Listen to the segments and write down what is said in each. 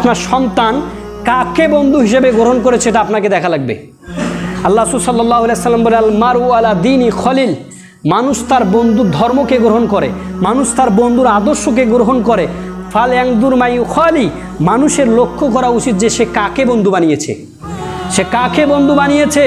আপনার সন্তান কাকে বন্ধু হিসেবে গ্রহণ করেছে এটা আপনাকে দেখা লাগবে। আল্লাহ সাল্লাহ সাল্লাম বলে আল মারু আলা দিনই খলিল। মানুষ তার বন্ধুর ধর্মকে গ্রহণ করে, মানুষ তার বন্ধুর আদর্শকে গ্রহণ করে। ফাল অ্যাংদুর মায়ু খলি মানুষের লক্ষ্য করা উচিত যে সে কাকে বন্ধু বানিয়েছে। সে কাকে বন্ধু বানিয়েছে?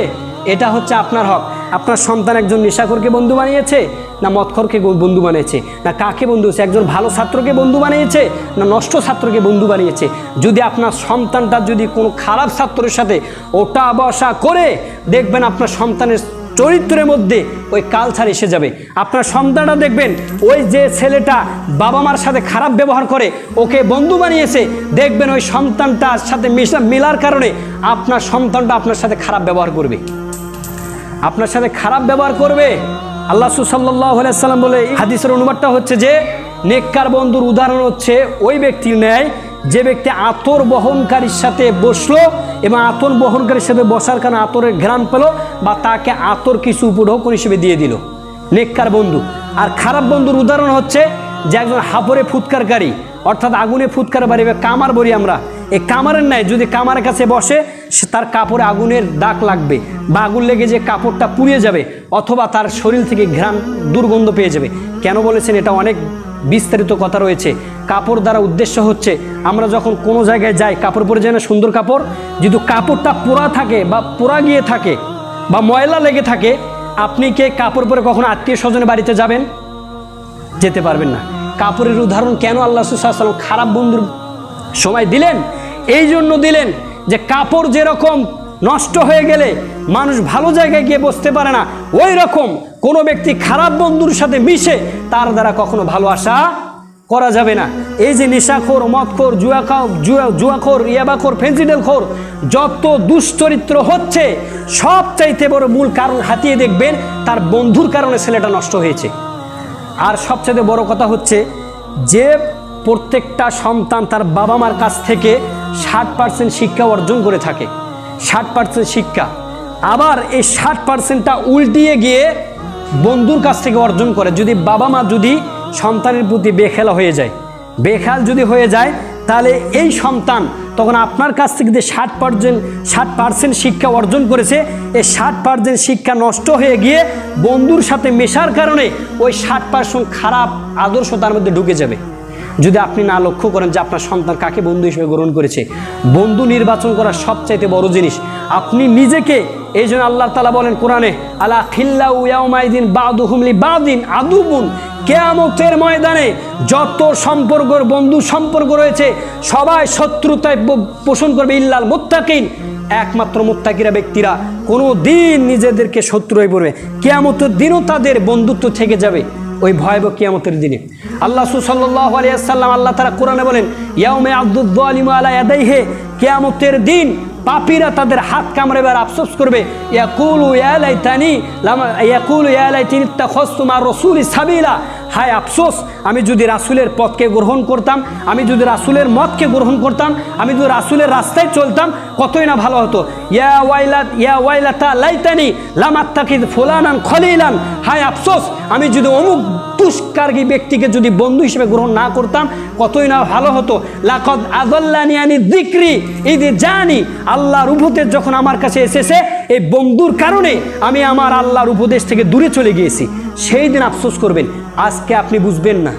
এটা হচ্ছে আপনার হক। আপনার সন্তান একজন নেশাখোরকে বন্ধু বানিয়েছে, না মৎখরকে বন্ধু বানিয়েছে, না কাকে বন্ধু হয়েছে একজন ভালো ছাত্রকে বন্ধু বানিয়েছে, না নষ্ট ছাত্রকে বন্ধু বানিয়েছে? যদি আপনার সন্তানটা যদি কোনো খারাপ ছাত্রের সাথে ওটা বসা করে, দেখবেন আপনার সন্তানের চরিত্রের মধ্যে ওই কালচার এসে যাবে। আপনার সন্তানটা দেখবেন, ওই যে ছেলেটা বাবা মার সাথে খারাপ ব্যবহার করে, ওকে বন্ধু বানিয়েছে, দেখবেন ওই সন্তানটার সাথে মিশা মেলার কারণে আপনার সন্তানটা আপনার সাথে খারাপ ব্যবহার করবে। আপনার সাথে খারাপ ব্যবহার করবে। আল্লাহ সাল্লাহ সাল্লাম বলে হাদিসের অনুবাদটা হচ্ছে যে, নেককার বন্ধুর উদাহরণ হচ্ছে ওই ব্যক্তির ন্যায় যে ব্যক্তি আতর বহনকারীর সাথে বসল এবং আতর বহনকারীর সাথে বসার কারণে আতরের ঘ্রাণ পেল বা তাকে আতর কিছু উপঢৌকন হিসেবে দিয়ে দিল। নেককার বন্ধু। আর খারাপ বন্ধুর উদাহরণ হচ্ছে যে একজন হাফরে ফুৎকারকারী, অর্থাৎ আগুনে ফুৎকার বাড়ি কামার বলি আমরা। এই কামারের নাই যদি কামারের কাছে বসে, সে তার কাপড়ে আগুনের দাগ লাগবে বা আগুন লেগে যে কাপড়টা পুড়িয়ে যাবে অথবা তার শরীর থেকে ঘ্রাণ, দুর্গন্ধ পেয়ে যাবে। কেন বলেছেন? এটা অনেক বিস্তারিত কথা রয়েছে। কাপড় দ্বারা উদ্দেশ্য হচ্ছে, আমরা যখন কোনো জায়গায় যাই, কাপড় পরে যাই না, সুন্দর কাপড়, যদি কাপড়টা পোড়া থাকে বা পোড়া গিয়ে থাকে বা ময়লা লেগে থাকে, আপনি কে কাপড় পরে কখনো আত্মীয় স্বজনের বাড়িতে যাবেন? যেতে পারবেন না। কাপড়ের উদাহরণ কেন আল্লাহ সাল্লাম খারাপ বন্ধুর সময় দিলেন? এই জন্য দিলেন যে কাপড় যেরকম নষ্ট হয়ে গেলে মানুষ ভালো জায়গায় গিয়ে বসতে পারে না ওই রকম কোনো ব্যক্তি খারাপ বন্ধুর সাথে মিশে তার দ্বারা কখনো ভালো আশা করা যাবে না। এই যে নেশাখোর, মদখোর জুয়া খাও জুয়া জুয়াখোর ইয়াবাখোর ফেন্সিডেল খোর যত দুশ্চরিত্র হচ্ছে, সব চাইতে বড় মূল কারণ হাতিয়ে দেখবেন তার বন্ধুর কারণে ছেলেটা নষ্ট হয়েছে। আর সবচেয়ে বড় কথা হচ্ছে যে প্রত্যেকটা সন্তান তার বাবা মার কাছ থেকে ষাট পার্সেন্ট শিক্ষা অর্জন করে থাকে। ষাট পার্সেন্ট শিক্ষা। আবার এই ষাট পার্সেন্টটা উল্টিয়ে গিয়ে বন্ধুর কাছ থেকে অর্জন করে। যদি বাবা মা যদি সন্তানের প্রতি বেখেলা হয়ে যায়, বেখাল যদি হয়ে যায়, তাহলে এই সন্তান তখন আপনার কাছ থেকে যে ষাট পার্সেন্ট ষাট পার্সেন্ট শিক্ষা অর্জন করেছে, এই ষাট পার্সেন্ট শিক্ষা নষ্ট হয়ে গিয়ে বন্ধুর সাথে মেশার কারণে ওই ষাট পার্সেন্ট খারাপ আদর্শ তার মধ্যে ঢুকে যাবে। যদি আপনি না লক্ষ্য করেন যে আপনার সন্তান কাকে বন্ধু হিসেবে গ্রহণ করেছে, বন্ধু নির্বাচন করা সবচাইতে বড় জিনিস, আপনি নিজেকে, এই জন্য আল্লাহ তালা বলেন কোরআনে, আলা খিল্লা উয়াউমাইদিন বাদু হুমলি বাদিন আদুবুন। কেয়ামতের ময়দানে যত সম্পর্ক বন্ধু সম্পর্ক রয়েছে, সবাই শত্রুতায় পোষণ করবে, ইল্লাল মুত্তাকিন। একমাত্র মুত্তাকিরা ব্যক্তিরা কোনো দিন নিজেদেরকে শত্রু হয়ে পড়বে। কেয়ামতের দিনও তাদের বন্ধুত্ব থেকে যাবে। ওই ভয়াবহ কিয়ামতের দিনে। আল্লাহ সুসল্লাহ আলিয়াল্লাম আল্লাহ তারা কোরআনে বলেন, ইয়াউমে আব্দুদ্দালিম আলা হে কেয়ামতের দিন পাপিরা তাদের হাত কামড়েবার আফসোস করবে। ইয়াকুল ইয়ালাই তানি ইয়াকুল ইয়ালাই তিনি তা খস্তুমার রসুল সাবিলা হায় আফসোস, আমি যদি রাসূলের পথকে গ্রহণ করতাম, আমি যদি রাসুলের মতকে গ্রহণ করতাম, আমি যদি রাসূলের রাস্তায় চলতাম, কতই না ভালো হতো। ইয়া ওয়াইলাত ইয়া ওয়াইলাতা লাইতানি লামাত্তাকিদ ফুলানান খলিলান। হায় আফসোস, আমি যদি অমুক দুষ্কার্গী ব্যক্তিকে যদি বন্ধু হিসেবে গ্রহণ না করতাম, কতই না ভালো হতো। লাকদ আদল্লানি আনি দিক্রি যে জানি, আল্লাহর উপদেশ যখন আমার কাছে এসেছে, এই বন্ধুর কারণে আমি আমার আল্লাহর উপদেশ থেকে দূরে চলে গিয়েছি। সেই দিন আফসোস করবেন, আজকে আপনি বুঝবেন না।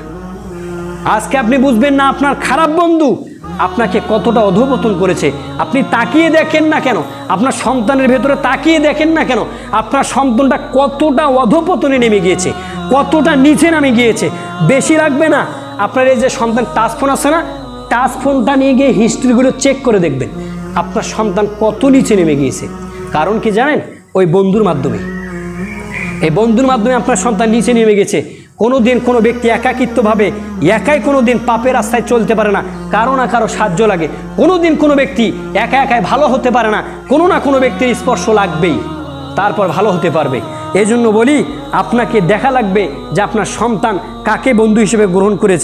আজকে আপনি বুঝবেন না আপনার খারাপ বন্ধু আপনাকে কতটা অধপতন করেছে। আপনি তাকিয়ে দেখেন না কেন? আপনার সন্তানের ভেতরে তাকিয়ে দেখেন না কেন? আপনার সন্তানটা কতটা অধপতনে নেমে গিয়েছে, কতটা নিচে নামে গিয়েছে। বেশি লাগবে না, আপনার এই যে সন্তান টাচ ফোন আছে না, টাচ ফোনটা নিয়ে গিয়ে হিস্ট্রিগুলো চেক করে দেখবেন। আপনার সন্তান কত নিচে নেমে গিয়েছে। কারণ কি জানেন? ওই বন্ধুর মাধ্যমে। এই বন্ধুর মাধ্যমে আপনার সন্তান নিচে নেমে গেছে। কোনো দিন কোনো ব্যক্তি একাকিত্বভাবে, একাই কোনো দিন পাপের রাস্তায় চলতে পারে না, কারও না কারও সাহায্য লাগে। কোনো দিন কোনো ব্যক্তি একা একাই ভালো হতে পারে না, কোনো না কোনো ব্যক্তির স্পর্শ লাগবেই, তারপর ভালো হতে পারবে। এই জন্য বলি, আপনাকে দেখা লাগবে যে আপনার সন্তান কাকে বন্ধু হিসেবে গ্রহণ করেছে।